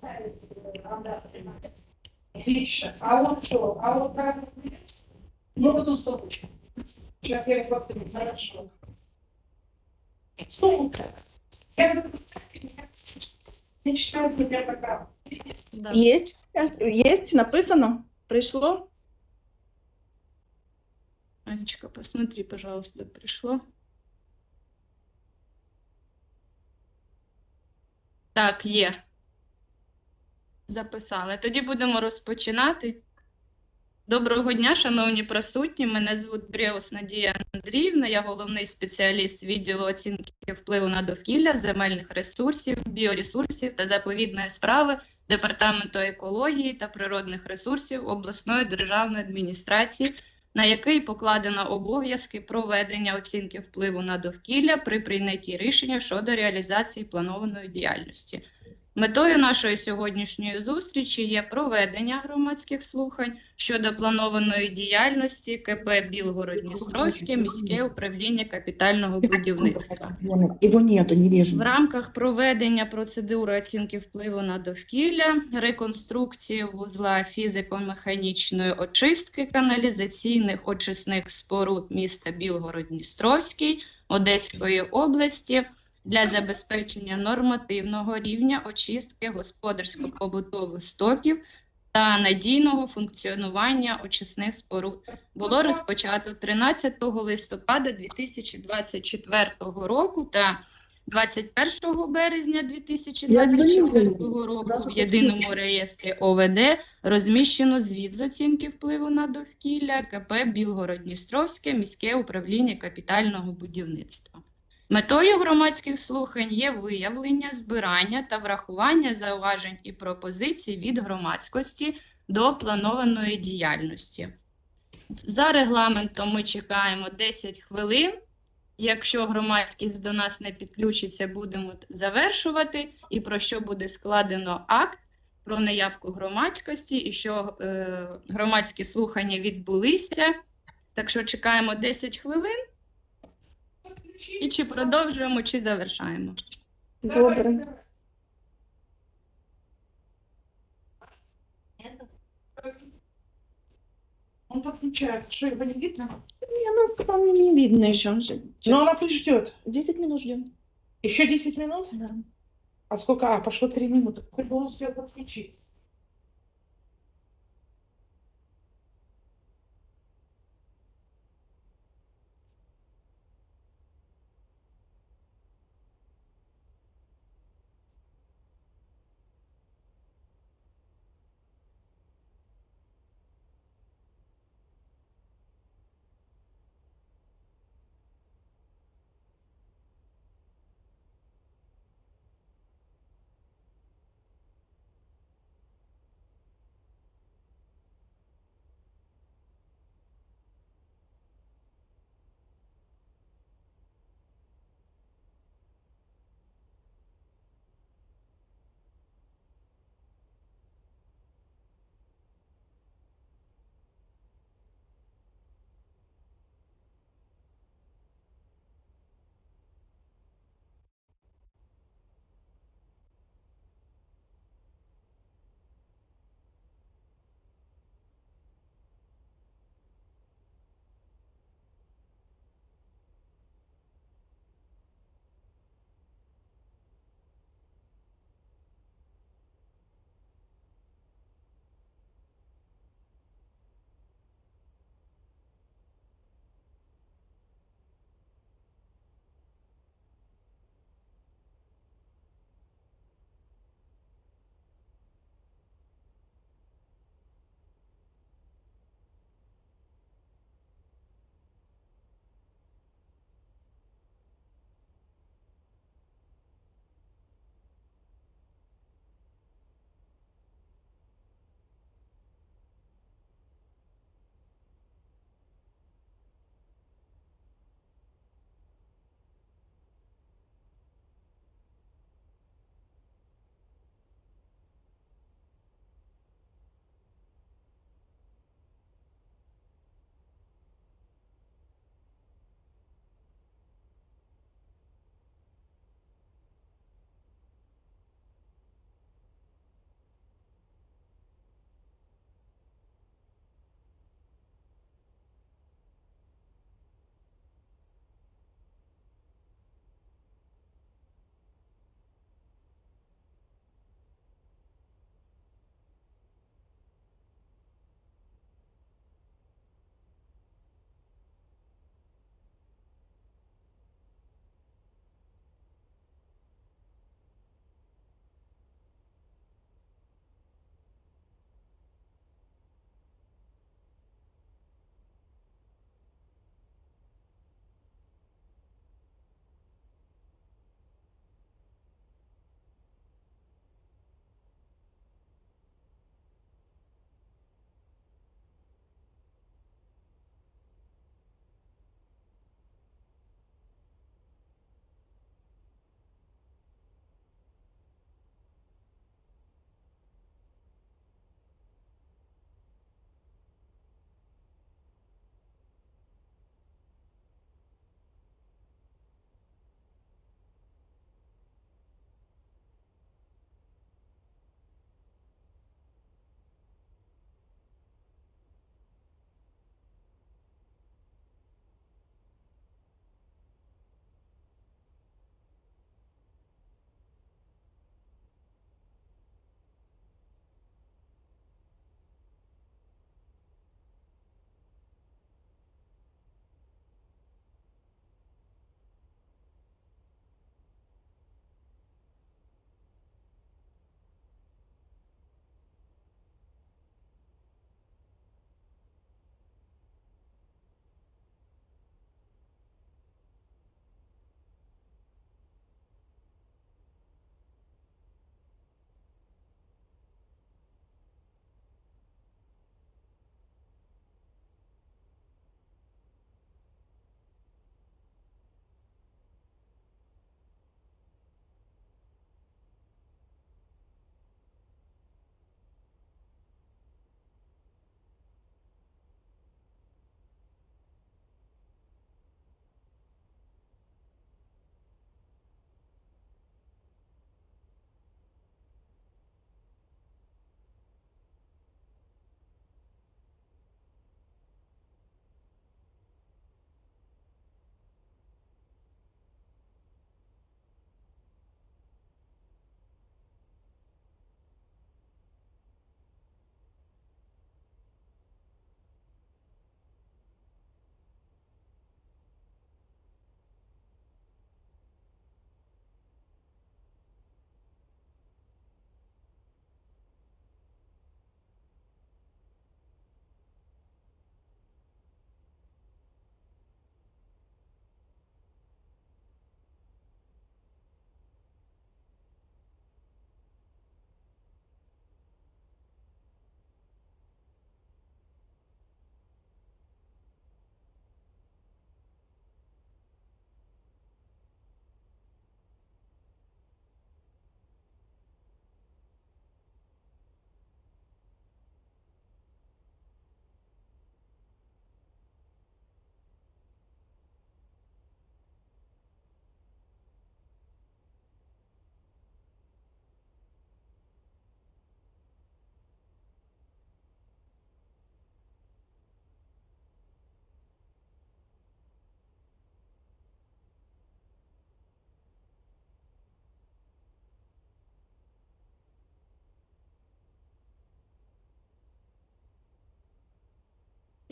ставить. Э, а он что? А он правда Ну, вот тут сопочку. Сейчас я просто не Хорошо. что. Сумка. Я мечтаю для программы. Да. Есть, э, есть, написано, пришло. Анечка, посмотри, пожалуйста, пришло. Так, Е. Записали. Тоді будемо розпочинати. Доброго дня, шановні присутні. Мене звуть Брєус Надія Андріївна. Я головний спеціаліст відділу оцінки впливу на довкілля, земельних ресурсів, біоресурсів та заповідної справи Департаменту екології та природних ресурсів обласної державної адміністрації на який покладено обов'язки проведення оцінки впливу на довкілля при прийнятті рішення щодо реалізації планованої діяльності. Метою нашої сьогоднішньої зустрічі є проведення громадських слухань щодо планованої діяльності КП Білгород-Дністровське міське управління капітального будівництва. В рамках проведення процедури оцінки впливу на довкілля, реконструкції вузла фізико-механічної очистки каналізаційних очисних споруд міста Білгород-Дністровський Одеської області для забезпечення нормативного рівня очистки господарсько-побутових стоків та надійного функціонування очисних споруд було розпочато 13 листопада 2024 року та 21 березня 2024 року в єдиному реєстрі ОВД розміщено звіт з оцінки впливу на довкілля КП Білгород-Дністровське міське управління капітального будівництва. Метою громадських слухань є виявлення, збирання та врахування зауважень і пропозицій від громадськості до планованої діяльності. За регламентом ми чекаємо 10 хвилин. Якщо громадськість до нас не підключиться, будемо завершувати. І про що буде складено акт про неявку громадськості, і що е, громадські слухання відбулися. Так що чекаємо 10 хвилин і чи продовжуємо, чи завершаємо. Добре. Он подключается. Что, его не видно? Я нас там не видно еще. Но она пусть ждет. 10 минут ждем. Еще 10 минут? Да. А сколько? А, прошло 3 минуты. Хоть бы он успел подключиться.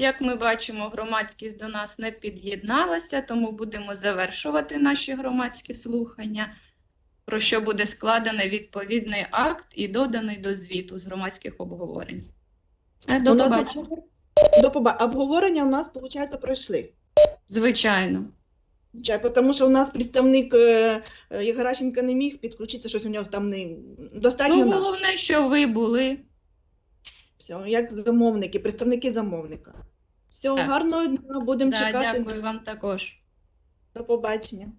Як ми бачимо, громадськість до нас не під'єдналася, тому будемо завершувати наші громадські слухання, про що буде складений відповідний акт і доданий до звіту з громадських обговорень. Е, До побачення. До поба... Обговорення у нас, виходить, пройшли. Звичайно. Чай, тому що у нас представник е, е, не міг підключитися, щось у нього там не достатньо Ну, головне, що ви були. Все, як замовники, представники замовника. Все, Так. гарного дня, будемо Да, чекати. дякую вам також. До побачення.